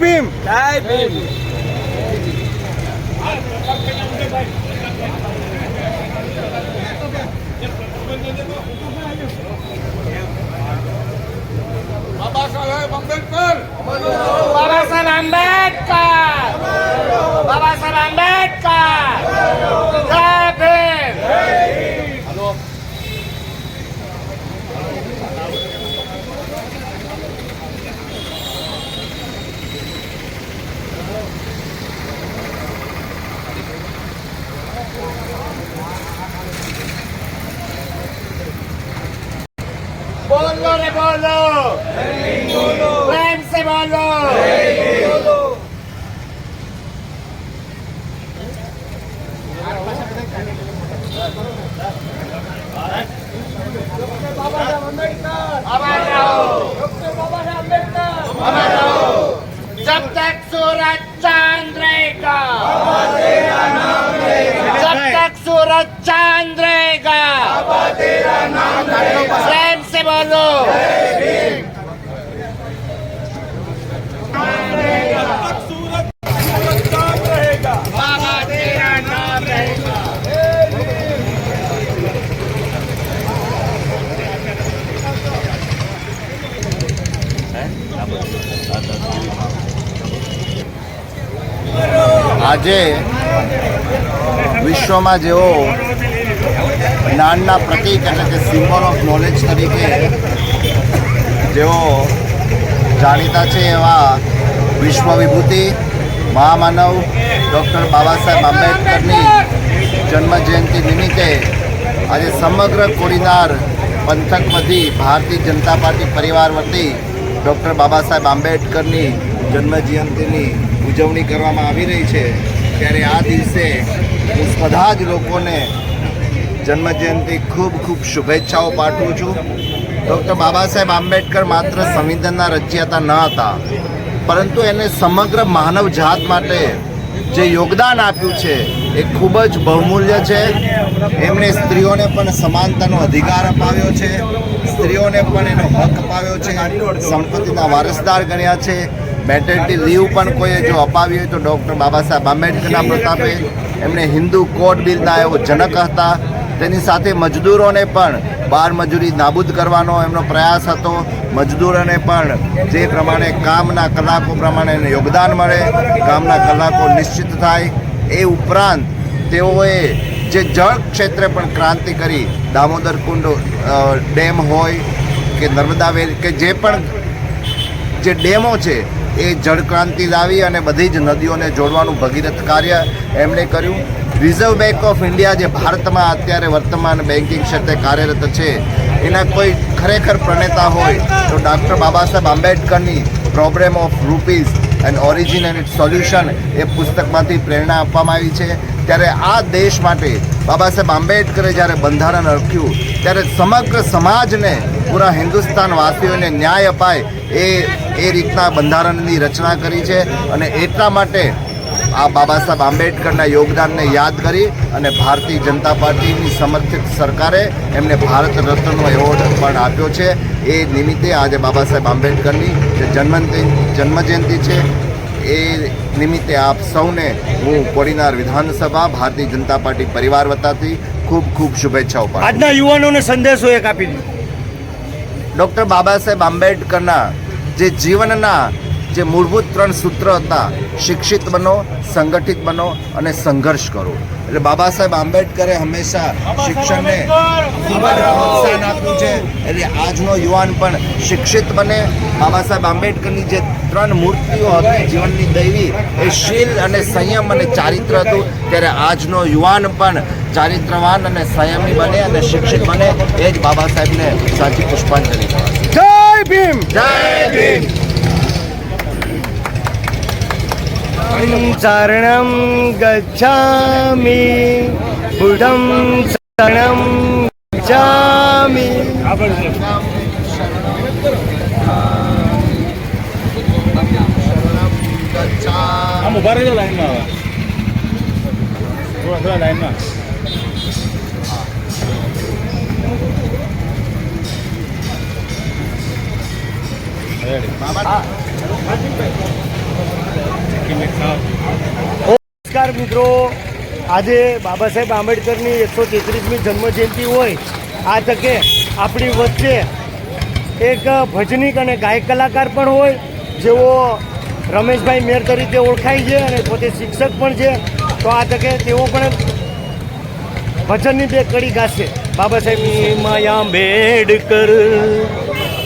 ભીમ. જય ભીમ. બાબા સાહેબ આંબેડકર. બાબા સાહેબ આંબેડકર. બાબા સાહેબ આંબેડકર जब तक सूरज चांद रहेगा जब तक सूरज चांद रहेगा प्रेम से बोलो આજે વિશ્વમાં જેઓ જ્ઞાનના પ્રતીક એટલે કે સિમ્બોલ ઓફ નોલેજ તરીકે જેઓ જાણીતા છે એવા વિશ્વ વિભૂતિ મહામાનવ ડૉક્ટર બાબા સાહેબ આંબેડકરની જન્મજયંતિ નિમિત્તે આજે સમગ્ર કોડીનાર પંથક વતી ભારતીય જનતા પાર્ટી પરિવાર વતી ડૉક્ટર બાબા સાહેબ આંબેડકરની જન્મ જયંતિની ઉજવણી કરવામાં આવી રહી છે. ત્યારે આ દિવસે હું બધા જ લોકોને જન્મજયંતિ ખૂબ ખૂબ શુભેચ્છાઓ પાઠવું છું. ડૉક્ટર બાબા સાહેબ આંબેડકર માત્ર સંવિધાનના રચ્યાતા ન હતા, પરંતુ એને સમગ્ર માનવ જાત માટે જે યોગદાન આપ્યું છે એ ખૂબ જ બહુમૂલ્ય છે. એમણે સ્ત્રીઓને પણ સમાનતાનો અધિકાર અપાવ્યો છે, સ્ત્રીઓને પણ એનો હક અપાવ્યો છે, સંપત્તિના વારસદાર ગણ્યા છે. મેટર્નિટી લીવ પણ કોઈએ જો અપાવી હોય તો ડૉક્ટર બાબા સાહેબ આંબેડકરના પ્રતાપે એમણે હિન્દુ કોડ બિલના એવો જનક હતા. તેની સાથે મજદૂરોને પણ બાર મજૂરી નાબૂદ કરવાનો એમનો પ્રયાસ હતો. મજદૂરોને પણ જે પ્રમાણે કામના કલાકો પ્રમાણે એને યોગદાન મળે, કામના કલાકો નિશ્ચિત થાય એ ઉપરાંત તેઓએ જે જળ ક્ષેત્રે પણ ક્રાંતિ કરી, દામોદર કુંડ ડેમ હોય કે નર્મદા વેલી કે જે પણ જે ડેમો છે એ જળક્રાંતિ લાવી અને બધી જ નદીઓને જોડવાનું ભગીરથ કાર્ય એમણે કર્યું. રિઝર્વ બેંક ઓફ ઇન્ડિયા જે ભારતમાં અત્યારે વર્તમાન બેન્કિંગ ક્ષેત્રે કાર્યરત છે, એના કોઈ ખરેખર પ્રણેતા હોય તો ડૉક્ટર બાબા સાહેબ આંબેડકરની problem of rupees and origin and it solution એ પુસ્તકમાંથી પ્રેરણા આપવામાં આવી છે. ત્યારે આ દેશ માટે બાબા સાહેબ આંબેડકરે જ્યારે બંધારણ રખ્યું, ત્યારે સમગ્ર સમાજને, પૂરા હિન્દુસ્તાન વાસીઓને ન્યાય અપાય એ એ રીતના બંધારણની રચના કરી છે. અને એટલા માટે આ બાબા સાહેબ આંબેડકરના યોગદાનને યાદ કરી અને ભારતીય જનતા પાર્ટીની સમર્થિત સરકારે એમને ભારત રત્નનો એવોર્ડ પણ આપ્યો છે. એ નિમિત્તે આજે બાબા સાહેબ આંબેડકરની જે જન્મજયંતિ જન્મજયંતિ છે એ નિમિત્તે આપ સૌને હું કોડીનાર વિધાનસભા ભારતીય જનતા પાર્ટી પરિવાર વતાથી ખૂબ ખૂબ શુભેચ્છાઓ પાઠવું આજના યુવાનોને સંદેશો એક આપી દીધો ડૉક્ટર બાબા સાહેબ આંબેડકરના જે જીવનના જે મૂળભૂત ત્રણ સૂત્ર હતા શિક્ષિત બનો સંગઠિત બનો અને સંઘર્ષ કરો. એટલે બાબા સાહેબ આંબેડકરે હંમેશા શિક્ષણને ખૂબ જ પ્રોત્સાહન આપ્યું છે. એટલે આજનો યુવાન પણ શિક્ષિત બને. બાબા સાહેબ આંબેડકરની જે ત્રણ મૂર્તિઓ હતી જીવનની દૈવી એ શીલ અને સંયમ અને ચારિત્ર હતું. ત્યારે આજનો યુવાન પણ ચારિત્રવાન અને સંયમી બને અને શિક્ષિત બને. એ જ બાબા સાહેબને સાચી પુષ્પાંજલિ જય ભીમ! જય ભીમ! શરણમ ગચ્છામિ બુઢમ શરણમ ગચ્છામિ આમ ઊભા રહેજો લાઈનમાં હવે. થોડા થોડા લાઈનમાં. રેડી બાબા આજે બાબા સાહેબ આંબેડકરની એકસો તેત્રીસમી જન્મજયંતિ હોય, આ તકે આપણી વચ્ચે એક ભજનીક અને ગાયક કલાકાર પણ હોય, જેઓ રમેશભાઈ મેર તરીકે ઓળખાય છે અને પોતે શિક્ષક પણ છે, તો આ તકે તેઓ પણ ભજનની બે કડી ગાશે. બાબા સાહેબ માયા આંબેડકર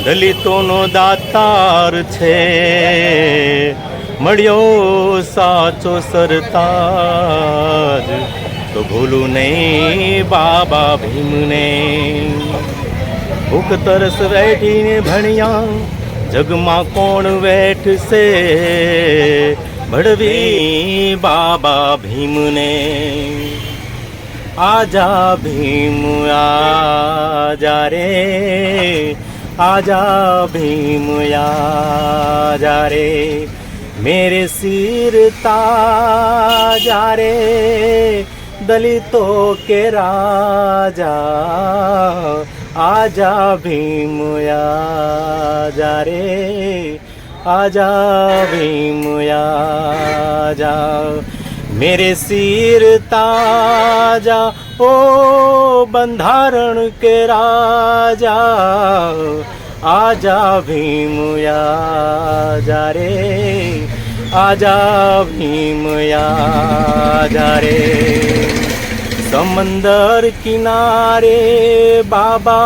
દલિતોનો દાતાર છે. મળ્યો સાચો સરતાજ. તો ભૂલું નહીં બાબા ભીમને. ભૂખ તરસ વેઠીને ભણ્યા, જગમાં કોણ વેઠશે? ભળવી બાબા ભીમને. આજા ભીમ, આજા રે. આજા ભીમ, આજા રે. मेरे सिर ताजा रे दलितों के राजा आजा भीम आजा रे आजा भीम आजा मेरे सिर ताजा ओ बंधारण के राजा आजा भीम जा रे। आजा भीम जा रे। समंदर किनारे बाबा,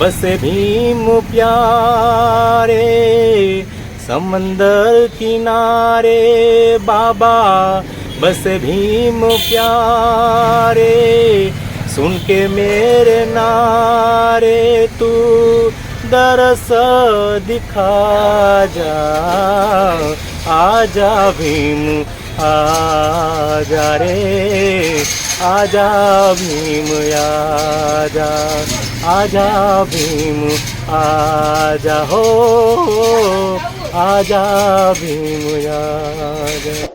बस भीम प्यारे। समंदर किनारे बाबा, बस भीम प्यारे। सुन के मेरे नारे तू दरस दिखा जा आजा भीम आजा रे आजा भीम आजा आजा भीम आजा हो आजा भीम आजा